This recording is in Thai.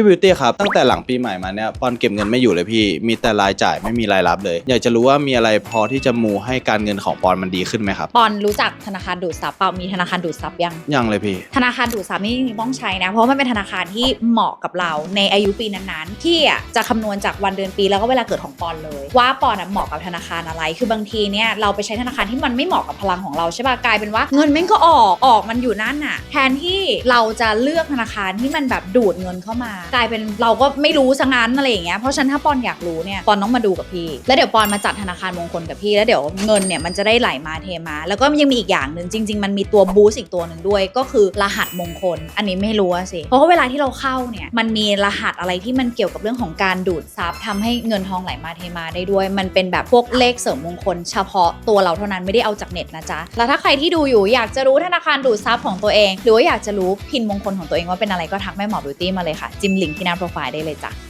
พี่บิวตี้ครับ ตั้งแต่หลังปีใหม่มาเนี่ยปอนเก็บเงินไม่อยู่เลยพี่ มีแต่รายจ่ายไม่มีรายรับเลย อยากจะรู้ว่ามีอะไรพอที่จะมูให้การเงินของปอนมันดีขึ้นไหมครับปอนรู้จักธนาคารดูดซับเปล่ามีธนาคารดูดซับยัง ยังเลยพี่ ธนาคารดูดซับนี่จริงๆต้องใช้นะ เพราะว่ามันเป็นธนาคารที่เหมาะกับเราในอายุปีนั้นๆที่อะจะคำนวณจากวันเดือนปีแล้วก็เวลาเกิดของปอนเลย ว่าปอนอะเหมาะกับธนาคารอะไร คือบางทีเนี่ยเราไปใช้ธนาคารที่มันไม่เหมาะกับพลังของเราใช่ป่ะกลายเป็นว่าเงินแม่งก็ออกออกมันอยู่นั่นน่ะ แทนที่เราจะเลือกธนาคารที่มันแบบดูดเงินเข้ามากลายเป็นเราก็ไม่รู้ซะงั้นอะไรอย่างเงี้ยเพราะฉะนั้นถ้าปอนอยากรู้เนี่ยปอนต้องมาดูกับพี่ แล้วเดี๋ยวปอนมาจัดธนาคารมงคลกับพี่ แล้วเดี๋ยวเงินเนี่ยมันจะได้ไหลมาเทมา แล้วก็ยังมีอีกอย่างหนึ่งจริง ๆ มันมีตัวบูสต์อีกตัวหนึ่งด้วย ก็คือรหัสมงคล อันนี้ไม่รู้สิเพราะว่าเวลาที่เราเข้าเนี่ยมันมีรหัสอะไรที่มันเกี่ยวกับเรื่องของการดูดซับทำให้เงินทองไหลมาเทมาได้ด้วย มันเป็นแบบพวกเลขเสริมมงคล เฉพาะตัวเราเท่านั้นไม่ได้เอาจากเน็ตนะจ๊ะแล้วถ้าใครที่ดูอยู่อยากจะรู้ธนาคารดูดซับของตัวเอง หรือว่าอยากจะรู้พินมงคลของตัวเองว่าเป็นอะไรก็ทักแม่หมอบิวตี้มาเลยค่ะจิมลิงก์ที่หน้าโปรไฟล์ได้เลยจ้ะ